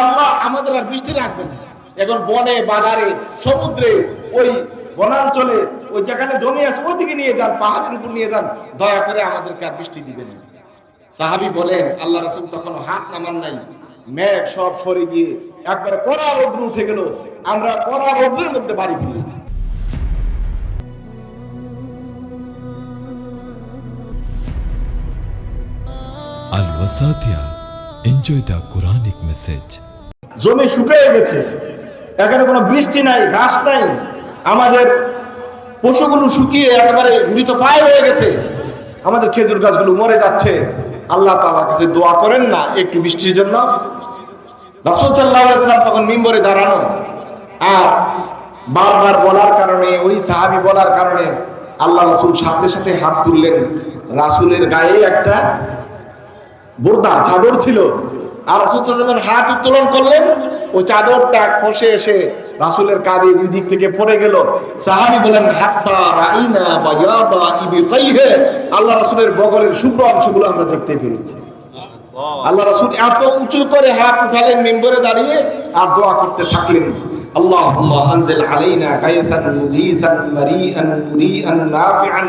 আল্লাহ আমাদের আর বৃষ্টি লাগবে না। এখন বনে বাজারে সমুদ্রে, ওই বনাঞ্চলে, ওই যেখানে জমি আছে, ওইদিকে নিয়ে যান, পাহাড়ের উপর নিয়ে যান, দয়া করে আমাদেরকে আর বৃষ্টি দিবেন সাহাবি বলেন, আল্লাহ রাসূল তখন হাত নামান নাই, মেঘ সব সরে গিয়ে একবারে কড়া রৌদ্র উঠে গেল, আমরা কড়া রৌদ্রের মধ্যে বাড়ি ফিরলাম। Al Enjoy the Quranic message. জমি শুকিয়ে গেছে। এখানে কোনো বৃষ্টি নাই, ঘাস নাই। আমাদের পশুগুলো শুকিয়ে একেবারে মৃত পায় হয়ে গেছে। আমাদের খেজুর গাছগুলো মরে যাচ্ছে। আল্লাহ তাআলার কাছে দোয়া করেন না একটু বৃষ্টির জন্য। রাসূল সাল্লাম তখন মিম্বরে দাঁড়ানো। আর বারবার বলার কারণে, ওই সাহাবী বলার কারণে আল্লাহ রাসূল সাথে সাথে হাত তুললেন। রাসূলের গায়ে একটা বোরদা চাদর ছিল। আর রাসুল সাল্লামের হাত উত্তোলন করলেন। ওই চাদরটা খসে এসে রাসুলের কাঁধে দুই দিক থেকে পড়ে গেল। সাহাবি বলেন হাত্তা রাইনা আল্লাহ রাসূলের বগলের শুভ্র অংশগুলো আমরা দেখতে পেরেছি আল্লাহ রাসূল এত উঁচু করে হাত উঠালেন মেম্বরে দাঁড়িয়ে আর দোয়া করতে থাকলেন। আল্লাহুম্মা আনজিল আলাইনা গায়সান মুগীসান মারিআন মুরিআন নাফিআন।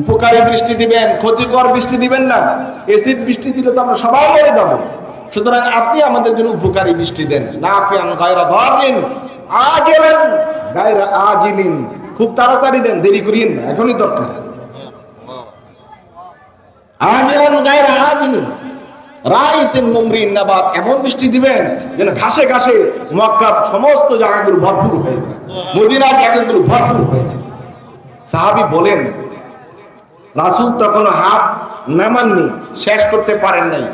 উপকারী বৃষ্টি দিবেন, ক্ষতিকর বৃষ্টি দিবেন না। এসিড বৃষ্টি দিলে তো আমরা সবাই মরে যাব। সুতরাং আপনি আমাদের জন্য উপকারী বৃষ্টি দেন। নাফিয়ান গায়রা দারিন আজেলান গায়রা আজিলিন। খুব তাড়াতাড়ি দেন, দেরি করিয়েন না, এখনই দরকার। আজেলান গায়রা আজিলিন, রাইসিন মুমরিন নাবাত, এমন বৃষ্টি দিবেন যেন ঘাসে ঘাসে মক্কার সমস্ত জায়গাগুলো ভরপুর হয়ে যায়। মদিনার জায়গাগুলো ভরপুর হয়ে যায়। সাহাবি বলেন রাসূল তখন হাত নামাননি শেষ করতে পারেন নাই।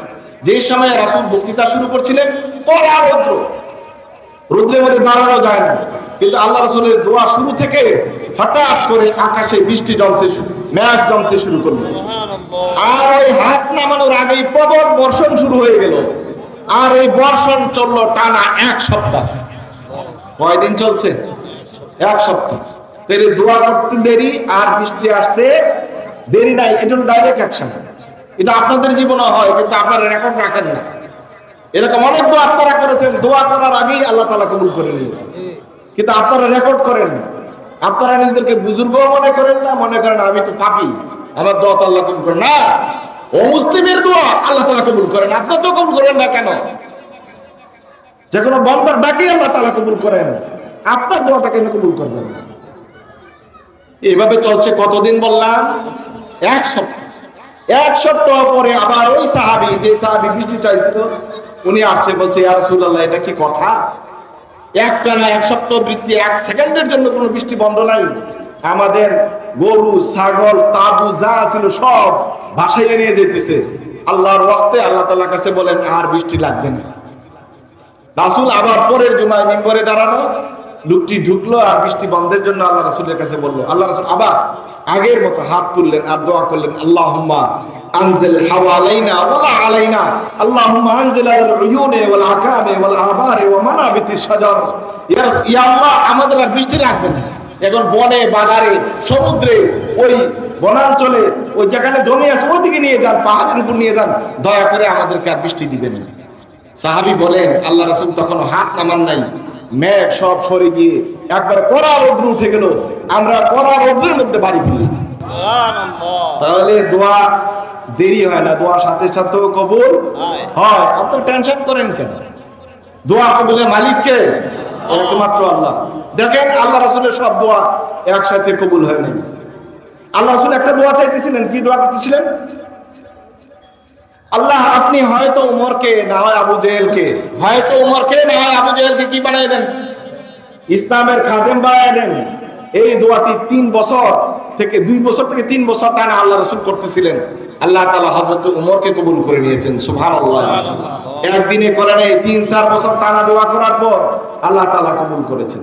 যে সময় রাসূল বক্তৃতা শুরু করছিলেন কড়া রৌদ্র। রৌদ্রের মধ্যে দাঁড়ানো যায় না। কিন্তু আল্লাহ রাসূলের দোয়া শুরু থেকে হঠাৎ করে আকাশে বৃষ্টি জমতে শুরু মেঘ জমতে শুরু করছে আর ওই হাত নামানোর আগেই প্রবল বর্ষণ শুরু হয়ে গেল। আর এই বর্ষণ চলল টানা এক সপ্তাহ। কয়দিন চলছে? এক সপ্তাহ। তেরে দোয়া করতে দেরি আর বৃষ্টি আসতে দেরি নাই, এটা ডাইরেক্ট অ্যাকশন এটা আপনাদের জীবনে হয়, কিন্তু আপনারা রেকর্ড রাখেন না। এরকম অনেক দোয়া আপনারা করেছেন, দোয়া করার আগেই আল্লাহ তালা কবুল করে নিয়েছেন কিন্তু আপনারা রেকর্ড করেন না। আপনারা নিজেদেরকে বুজুর্গ মনে করেন না, মনে করেন আমি তো পাপি। আমার দোয়া তো আল্লাহ কবুল করেন না। ও মুসলিমের দোয়া আল্লাহ তালা কবুল করেন, আপনার তো কবুল করেন না কেন? যে কোনো বন্দার ডাকি আল্লাহ তালা কবুল করেন। আপনার দোয়াটা কেন কবুল করবেন না। এইভাবে চলছে কতদিন বললাম? এক সপ্তাহ। এক সপ্তাহ পরে আবার ওই সাহাবি, যে সাহাবি বৃষ্টি চাইছিল, উনি আসছে, বলছে, ইয়া রাসূলুল্লাহ, এটা কি কথা? একটা না এক সপ্তাহ বৃষ্টি, এক সেকেন্ডের জন্য কোনো বৃষ্টি বন্ধ নাই। আমাদের গরু, ছাগল, তাবু যা ছিল সব ভাসাইয়ে নিয়ে যেতেছে। আল্লাহর ওয়াস্তে আল্লাহ তাআলার কাছে বলেন, আর বৃষ্টি লাগবে না। রাসুল আবার পরের জুমায় মিম্বরে দাঁড়ানো। লোকটি ঢুকলো আর বৃষ্টি বন্ধের জন্য আল্লাহ রাসূলের কাছে বলল, আল্লাহ রাসূল, আবার আগের মতো হাত তুললেন আর দোয়া করলেন, আল্লাহুম্মা আনজিল হাওয়া আলাইনা ওয়ালা আলাইনা, আল্লাহুম্মা আনজিল আল উয়ুনে ওয়াল আকামে আবারে ওয়া মানাবিতিশ শাজার, ইয়া আল্লাহ, আমাদের আর বৃষ্টি লাগবে না। এখন বনে বাজারে সমুদ্রে, ওই বনাঞ্চলে, ওই যেখানে জমি আছে, ওইদিকে নিয়ে যান, পাহাড়ের উপর নিয়ে যান, দয়া করে আমাদেরকে আর বৃষ্টি দিবেন সাহাবি বলেন, আল্লাহ রাসূল তখন হাত নামান নাই মেঘ সব সরে গিয়ে একবার কড়া রৌদ্র উঠে গেল। আমরা কড়া রৌদ্রের মধ্যে বাড়ি ফিরলাম। তাহলে দোয়া দেরি হয় না দোয়া সাথে সাথেও কবুল হয়। আপনি টেনশন করেন কেন? দোয়া কবুলের মালিককে? একমাত্র আল্লাহ। দেখেন আল্লাহ রাসূলের সব দোয়া একসাথে কবুল হয় নাই। আল্লাহ রাসূল একটা দোয়া চাইতেছিলেন কি দোয়া করতেছিলেন? আল্লাহ আপনি হয়তো উমরকে না হয় আবু জেহেলকে। হয়তো উমরকে না হয় আবু জেহেলকে কি বানাই দেন? ইসলামের খাদেম বানাই দেন। এই দোয়াটি তিন বছর থেকে দুই বছর থেকে তিন বছর টানা আল্লাহ রসুল করতেছিলেন। আল্লাহ তালা হজরত উমরকে কবুল করে নিয়েছেন সুভান একদিনে করে নেই তিন চার বছর টানা দোয়া করার পর আল্লাহ তালা কবুল করেছেন।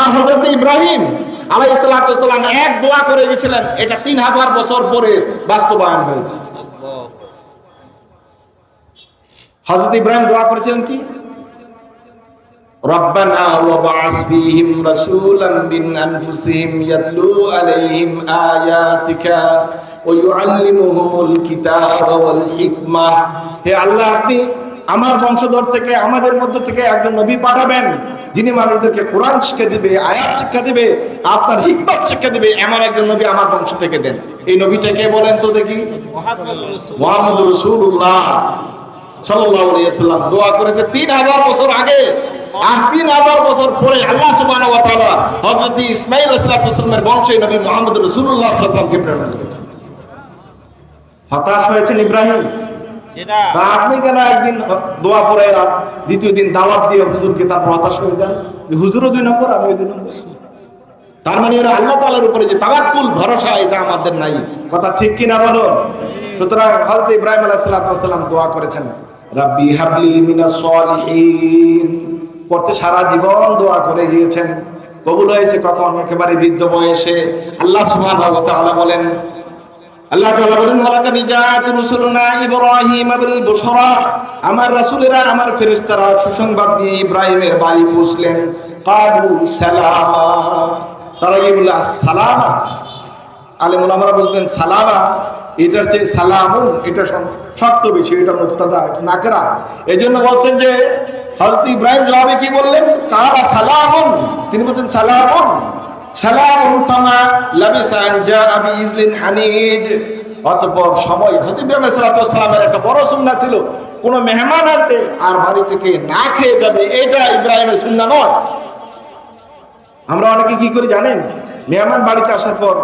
আর হজরত ইব্রাহিম আলাই সালাম এক দোয়া করে গেছিলেন এটা তিন হাজার বছর পরে বাস্তবায়ন হয়েছে। হজরত ইব্রাহিম দোয়া করেছিলেন কি ربنا وبعث فيهم رسولا من انفسهم يتلو عليهم اياتك ويعلمهم الكتاب والحكمه হে আল্লাহ আপনি আমার বংশধর থেকে আমাদের মধ্য থেকে একজন নবী পাঠাবেন যিনি মানুষদেরকে কোরআন শিক্ষা দিবে আয়াত শিক্ষা দিবে আপনার হিকমত শিক্ষা দিবে এমন একজন নবী আমার বংশ থেকে দেন এই নবীটাকে বলেন তো দেখি মোহাম্মদ রসুল্লাহ সাল্লাম দোয়া করেছে 3000 বছর আগে। আর 3000 বছর পরে আল্লাহ বংশে নবী মুহাম্মদ প্রেরণ করেছেন। হতাশ হয়েছেন ইব্রাহিম? আপনি কেন একদিন দোয়া দ্বিতীয় দিন দাওয়াত দিয়ে হুজুরকে তারপর হতাশ হয়ে যান? হুজুরও দুই নম্বর আমি দুই নম্বর। তার মানে আল্লাহ তাআলার উপরে যে তাওয়াক্কুল ভরসা এটা আমাদের নাই। কথা ঠিক কি না বলো? সুতরাং ইব্রাহিম আলাইহিস সালাম দোয়া করেছেন। রাব্বি হাবলি মিনাস সলিহিন। করতে সারা জীবন দোয়া করে গিয়েছেন। কবুল হয়েছে কখন? একেবারে বৃদ্ধ বয়সে। আল্লাহ সুবহানাহু ওয়া তাআলা বলেন, আল্লাহ তাআলা বলেন, ওয়ালাকাদ জাআত রুসুলুনা ইব্রাহিম বিল বুশরা। আমার রাসূলেরা, আমার ফেরেশতারা সুসংবাদ দিয়ে ইব্রাহিমের বাড়ি পৌঁছলেন। কালু সালামা। তারা কি বলল, আসসালামা। আলেমুল আমরা বলতেন সালামা। এটার চেয়ে সালামুন, এটা শক্ত বেশি, এটা মুক্তাদা, এটা নাকরা। এই জন্য বলছেন যে, হযরত ইব্রাহিম জবাবে কি বললেন? কালা সালামুন, তিনি বলছেন সালামুন। সালামুন ফামা লাবিসা আন জাআ বিইজলিন হানিজ। অতঃপর সময়, হযরত ইব্রাহিম সালামের একটা বড় সুন্নাহ ছিল। কোন মেহমান আসবে, আর বাড়ি থেকে না খেয়ে যাবে, এটা ইব্রাহিমের সুন্নাহ নয়। আমরা অনেকে কি করি জানেন? মেহমান বাড়িতে আসার পর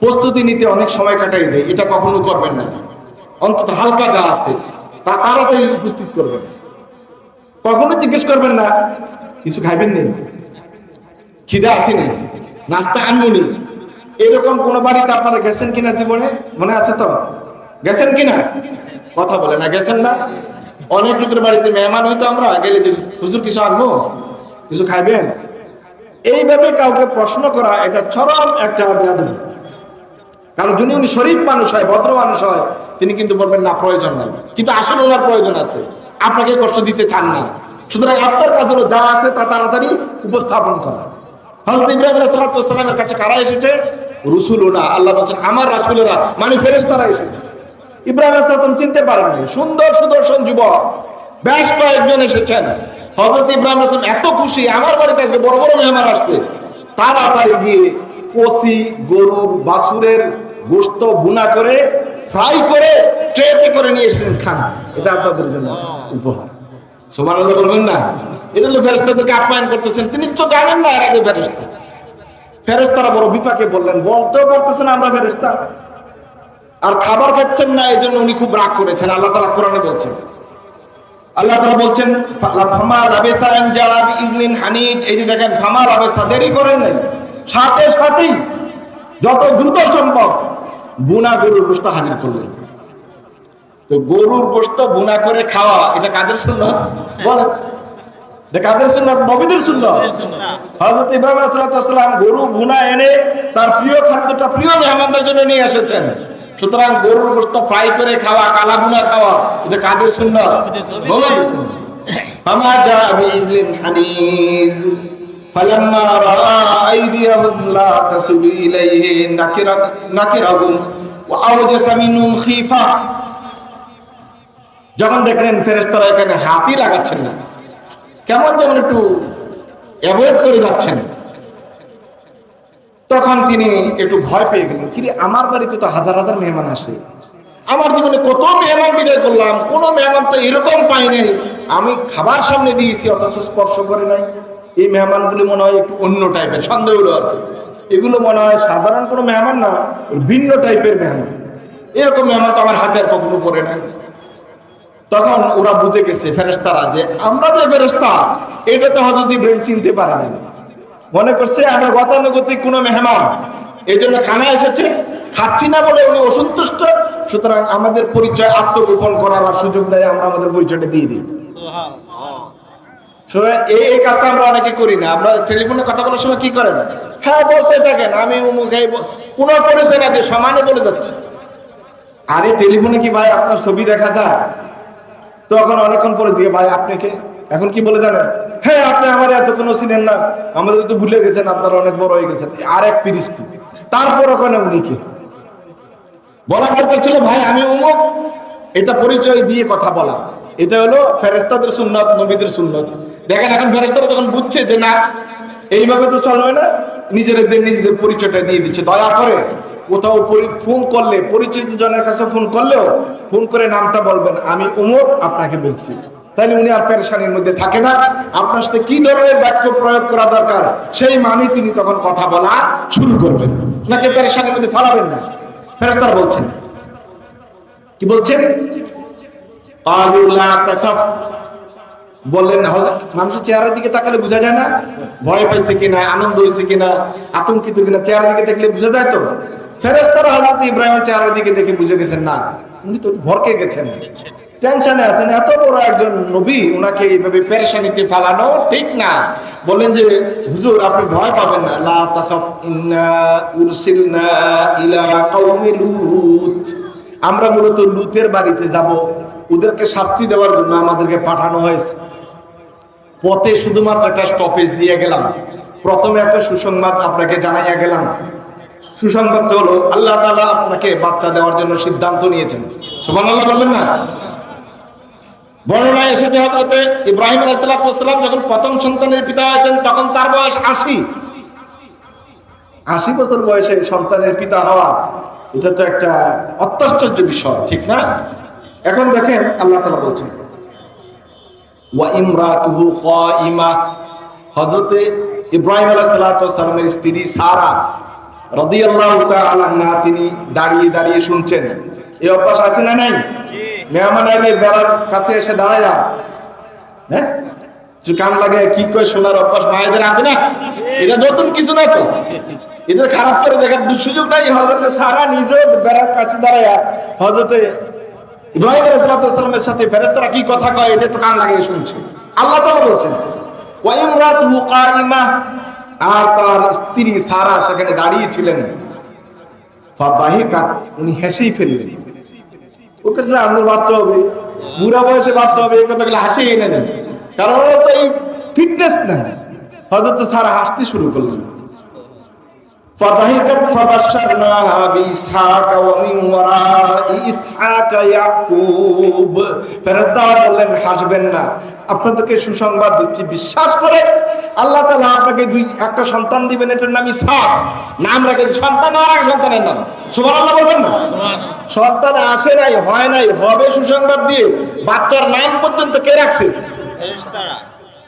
প্রস্তুতি নিতে অনেক সময় কাটাই দেয় এটা কখনো করবেন না। অন্তত হালকা যা আছে তা তাড়াতাড়ি উপস্থিত করবেন। কখনো জিজ্ঞেস করবেন না কিছু খাইবেন নেই খিদা আসেনি নাস্তা আনমুনি এরকম কোন বাড়িতে আপনারা গেছেন কিনা জীবনে? মনে আছে তো? গেছেন কিনা? কথা বলে না গেছেন না? অনেক লোকের বাড়িতে মেহমান হইতো আমরা গেলে যে, হুজুর কিছু আনব? কিছু খাইবেন? এইভাবে কাউকে প্রশ্ন করা এটা চরম একটা বেয়াদবি। কারণ যদি উনি শরীফ মানুষ হয়, ভদ্র মানুষ হয়, তিনি কিন্তু বলবেন, না, প্রয়োজন নাই। কিন্তু আসলে ওনার প্রয়োজন আছে। আপনাকে কষ্ট দিতে চান না। সুতরাং আপনার কাজ হলো যা আছে, তা তাড়াতাড়ি উপস্থাপন করা। কাছে কারা এসেছে? আল্লাহ আমার মানে এসেছে। চিনতে পারেন সুন্দর যুবক। কয়েকজন এসেছেন। এত খুশি, আমার বড় বড় আসছে। তাড়াতাড়ি গিয়ে কষি গরুর বাছুরের গোস্ত বুনা করে, ফ্রাই করে, ট্রেতে করে নিয়ে এসেছেন খান। এটা আপনাদের জন্য উপহার। সুবহানাল্লাহ বলবেন না? এটা হলো ফেরেশতাদেরকে আপ্যায়ন করতেছেন। তিনি তো জানেন না এর আগে ফেরেশতা। ফেরেশতারা বড় বিপাকে বললেন বলতেও পারতেছেন আমরা ফেরেশতা। আর খাবার খাচ্ছেন না এই জন্য উনি খুব রাগ করেছেন। আল্লাহ তালা কোরআনে বলছেন। আল্লাহ তাআলা বলছেন ফামা লাবিসা আন জাআ বিইজনিন হানিজ। এই যে দেখেন, ফামা লাবিসা, দেরি করেন নাই। সাথে সাথেই যত দ্রুত সম্ভব বুনা গরুর গোশত হাজির করলেন তো গরুর গোশত বুনা করে খাওয়া এটা কাদের সুন্নাত? বলেন। এটা কাদের সুন্নাত? নবীদের সুন্নাত। হযরত ইব্রাহিম আলাইহিস সালাম গরু বুনা এনে তার প্রিয় খাদ্যটা প্রিয় মেহমানদের জন্য নিয়ে এসেছেন। সুতরাং গরুর ফ্রাই করে খাওয়া কালা বুনা খাওয়া এটা কাদের সুন্নাত? নবীদের সুন্নাত। ফামা জা বিইজলিন হানিজ। فلما راى ايديهم لا تصل اليه نكر- نكرهم واوجس منهم خيفه যখন দেখলেন ফেরেশতারা এখানে হাতি লাগাচ্ছেন না কেমন যেমন একটু অ্যাভয়েড করে যাচ্ছেন তখন তিনি একটু ভয় পেয়ে গেলেন কিরে আমার বাড়িতে তো হাজার হাজার মেহমান আসে আমার জীবনে কত মেহমান বিদায় করলাম কোন মেহমান তো এরকম পাই নাই আমি খাবার সামনে দিয়েছি অথচ স্পর্শ করে নাই এই মেহমানগুলি মনে হয় একটু অন্য টাইপের সন্দেহ হলো আর কি। এগুলো মনে হয় সাধারণ কোনো মেহমান না, ভিন্ন টাইপের মেহমান। এরকম মেহমান তো আমার হাতে আর কখনো পড়ে নাই। তখন ওরা বুঝে গেছে ফেরেস্তারা যে আমরা যে ফেরেশতা, এটা তো হযরত ইব্রাহিম চিনতে পারে না মনে করছে আমরা গতানুগতিক কোনো মেহমান এই জন্য খানা এসেছে, খাচ্ছি না বলে উনি অসন্তুষ্ট, সুতরাং আমাদের পরিচয় আত্মগোপন করার সুযোগ নেই, আমরা আমাদের পরিচয়টা দিয়ে দিই। এই এই কাজটা আমরা অনেকে করি না। আমরা টেলিফোনে কথা বলার সময় কি করেন? হ্যাঁ বলতে থাকেন, আমি উমুক কোনো পরিচয় না দিয়ে সমানে বলে যাচ্ছে। আরে, টেলিফোনে কি ভাই আপনার ছবি দেখা যায়? তখন অনেকক্ষণ পরে দিয়ে ভাই আপনাকে এখন কি বলে জানেন? হ্যাঁ আপনি আমার এত কোনো চিনেন না। আমাদের তো ভুলে গেছেন, আপনারা অনেক বড় হয়ে গেছেন। আর এক ফিরিস্তি। তারপর ওখানে উনি কে? বলা দরকার ছিল, ভাই, আমি উমুক এটা পরিচয় দিয়ে কথা বলা। এটা হলো ফেরেস্তাদের সুন্নত, নবীদের সুন্নত। দেখেন এখন ফেরেস্তারা যখন বুঝছে যে না, এইভাবে তো চলবে না, নিজেদের নিজেদের পরিচয়টা দিয়ে দিচ্ছে। দয়া করে কোথাও ফোন করলে পরিচিত জনের কাছে ফোন করলেও ফোন করে নামটা বলবেন। আমি উমুক আপনাকে বলছি। তাহলে উনি আর পেরেশানির মধ্যে থাকে না। আপনার সাথে কি ধরনের বাক্য প্রয়োগ করা দরকার, সেই মানে তিনি তখন কথা বলা শুরু করবেন। ওনাকে পেরেশানির মধ্যে ফেলাবেন না। ফেরেস্তারা বলছেন, কি বলছেন? বললেন মানুষের চেহারার দিকে তাকালে বোঝা যায় না, ভয় পাইছে কিনা আনন্দ হয়েছে কিনা আতঙ্কিত কিনা চেহারার দিকে দেখলে বোঝা যায় তো? ফেরেশতারা হযরত ইব্রাহিমের চেহারার দিকে দেখে বুঝে গেছেন, না, উনি তো ভরকে গেছেন। টেনশনে আছেন, এত বড় একজন নবী ওনাকে এইভাবে পেরেশানিতে ফেলানো ঠিক না। বললেন যে, হুজুর, আপনি ভয় পাবেন না। লা তাখাফ, ইন্না উরসিলনা ইলা কওমি লুত। আমরা মূলত লুতের বাড়িতে যাব। ওদেরকে শাস্তি দেওয়ার জন্য আমাদেরকে পাঠানো হয়েছে। পথে শুধুমাত্র একটা স্টপেজ দিয়ে গেলাম। প্রথমে একটা সুসংবাদ আপনাকে জানাইয়া গেলাম। সুসংবাদটা হলো, আল্লাহ তাআলা আপনাকে বাচ্চা দেওয়ার জন্য সিদ্ধান্ত নিয়েছেন। সুবহানাল্লাহ বলবেন না? বর্ণনায় এসেছে হযরতে ইব্রাহিম আলাইহিস সালাম, যখন প্রথম সন্তানের পিতা হয়েছেন তখন তার বয়স আশি। আশি বছর বয়সে সন্তানের পিতা হওয়া, এটা তো একটা অত্যাশ্চর্য বিষয়, ঠিক না? এখন দেখেন আল্লাহ তালা বলছেন ইব্রাহিম স্ত্রী সারা তাআলা আনহা তিনি দাঁড়িয়ে দাঁড়িয়ে শুনছেন। এই অভ্যাস আছে না নাই? মেহমান আইলে বেড়ার কাছে এসে দাঁড়ায়া। হ্যাঁ? কান লাগে কি কয় শোনার অভ্যাস মায়েদের আছে না? এটা নতুন কিছু না তো। এটা খারাপ করে দেখার সুযোগ নাই। হজরতে সারা নিজে বেড়ার কাছে দাঁড়ায়। হজরতে ইব্রাহিম আলাইহিসসালামের সাথে ফেরেশতারা কি কথা কয়, এটা একটু কান লাগিয়ে শুনছে। আল্লাহ তাআলা বলছেন ওয়া ইমরাতুহু কাইমা আর তার স্ত্রী সারা সেখানে দাঁড়িয়ে ছিলেন ফাদাহিকাত, উনি হেসেই ফেললেন। ওকে যে আমার বাচ্চা হবে। বুড়া বয়সে বাচ্চা হবে, এই কথাগুলো হাসি এনে দেন কারণ তো এই ফিটনেস নাই। হয়তো সারা হাসতে শুরু করলেন। فضحكت فبشرناها بإسحاق ومن وراء إسحاق يعقوب ফেরেশতারা বললেন হাসবেন না আপনাদেরকে সুসংবাদ দিচ্ছি বিশ্বাস করে আল্লাহ তাআলা আপনাকে দুই একটা সন্তান দিবেন এটার নাম ইসহাক নাম রেখে সন্তান আর এক সন্তানের নাম সুবহানাল্লাহ বলবেন না সন্তান আসে নাই হয় নাই হবে সুসংবাদ দিয়ে বাচ্চার নাম পর্যন্ত কে রাখছে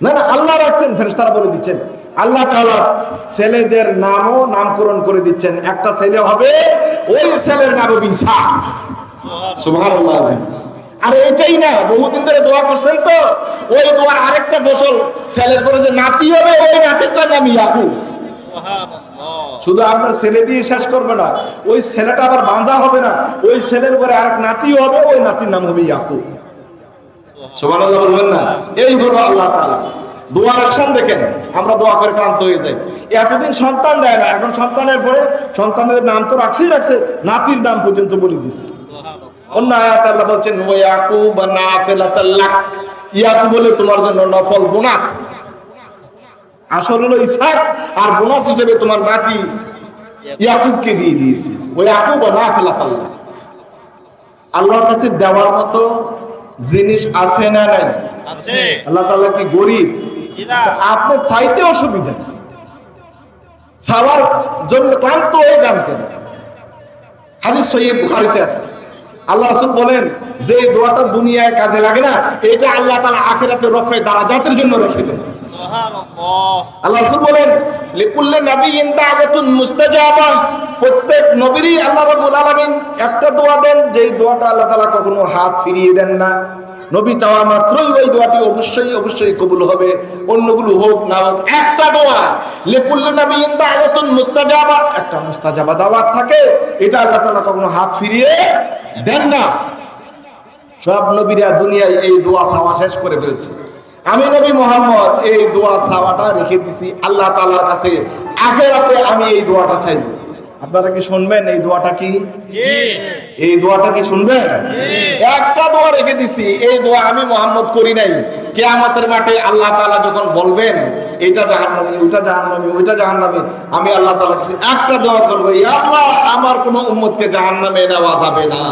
না না আল্লাহ রাখছেন ফেরেশতারা বলে দিচ্ছেন আল্লাহ তাআলা ছেলেদের নামও নামকরণ করে দিচ্ছেন। একটা ছেলে হবে ওই ছেলের নাম ইসহাক সুবহানাল্লাহ। আর এটাই না বহুদিন ধরে দোয়া করছেন তো। ওই দোয়ার আরেকটা ফসল ছেলের করে যে নাতি হবে ওই নাতিটার নাম ইয়াকুব। শুধু আপনার ছেলে দিয়ে শেষ করবে না ওই ছেলেটা আবার বাঁধা হবে না ওই ছেলের পরে আরেক নাতি হবে ওই নাতির নাম হবে ইয়াকুব। সুবহানাল্লাহ বলবেন না? এই হলো আল্লাহ তাআলা। দোয়ার অ্যাকশন দেখেন আমরা দোয়া করে ক্লান্ত হয়ে যাই। এতদিন সন্তান দেয় না এখন সন্তানের পরে সন্তানের নাম তো রাখছেই রাখছে নাতির নাম পর্যন্ত বলে দিচ্ছে অন্য আয়াত আল্লাহ বলছেন ও ইয়াকুব নাফিলাতাল লাক ইয়াকুব বলে তোমার জন্য নফল বোনাস। আসল হলো ইসহাক আর বোনাস হিসেবে তোমার নাতি ইয়াকুবকে দিয়ে দিয়েছি। ওই ইয়াকুব নাফিলাতাল লাক আল্লাহর কাছে দেওয়ার মতো জিনিস আছে না নাই? আছে। আল্লাহ তাআলা কি গরিব। আপনি চাইতে অসুবিধা চাওয়ার জন্য ক্লান্ত হয়ে যান কেন? হাদিস সহিহ বুখারীতে আছে। আল্লাহ রাসূল বলেন যে দোয়াটা দুনিয়ায় কাজে লাগে না এটা আল্লাহ তাআলা আখিরাতে রফে দারাজাতের জন্য রেখে দেন। আল্লাহ রাসূল বলেন লিকুল্লি নাবিয়্যিন দাওয়াতুন মুস্তাজাবা। প্রত্যেক নবীরই আল্লাহ রাব্বুল আলামিন একটা দোয়া দেন যেই দোয়াটা আল্লাহ তাআলা কখনো হাত ফিরিয়ে দেন না। নবী চাওয়া মাত্রই ওই দোয়াটি অবশ্যই অবশ্যই কবুল হবে। অন্যগুলো হোক না হোক, একটা দোয়া। লেকুল্লে নবী ইন্দা আয়াতুন মুস্তাজাবা। একটা মুস্তাজাবা দাওয়াত থাকে, এটা আল্লাহ তাআলা কখনো হাত ফিরিয়ে দেন না। সব নবীরা দুনিয়ায় এই দোয়া চাওয়া শেষ করে ফেলছে। আমি নবী মোহাম্মদ, এই দোয়া চাওয়াটা রেখে দিছি আল্লাহ তাআলার কাছে। আখেরাতে আমি এই দোয়াটা চাইব। আপনারা কি শুনবেন? এই দোয়াটা কি? এই দোয়াটা কি শুনবেন? একটা দোয়া রেখে দিছি এই দোয়া আমি মোহাম্মদ করি নাই। কেয়ামতের মাঠে আল্লাহ তাআলা যখন বলবেন এটা জাহান্নামী ওইটা জাহান্নামী ওইটা জাহান্নামী আমি আল্লাহ তালা কাছে একটা দোয়া করব আল্লাহ আমার কোনো উম্মতকে জাহান্নামে নেওয়া যাবে না।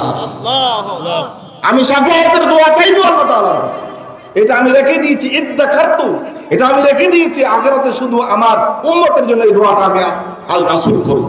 আমি সাফায়াতের দোয়া চাইব আল্লাহ কাছে। এটা আমি রেখে দিয়েছি ইদ্দা কারতু এটা আমি রেখে দিয়েছি আখেরাতে শুধু আমার উম্মতের জন্য এই দোয়াটা আমি আল রাসূল করব।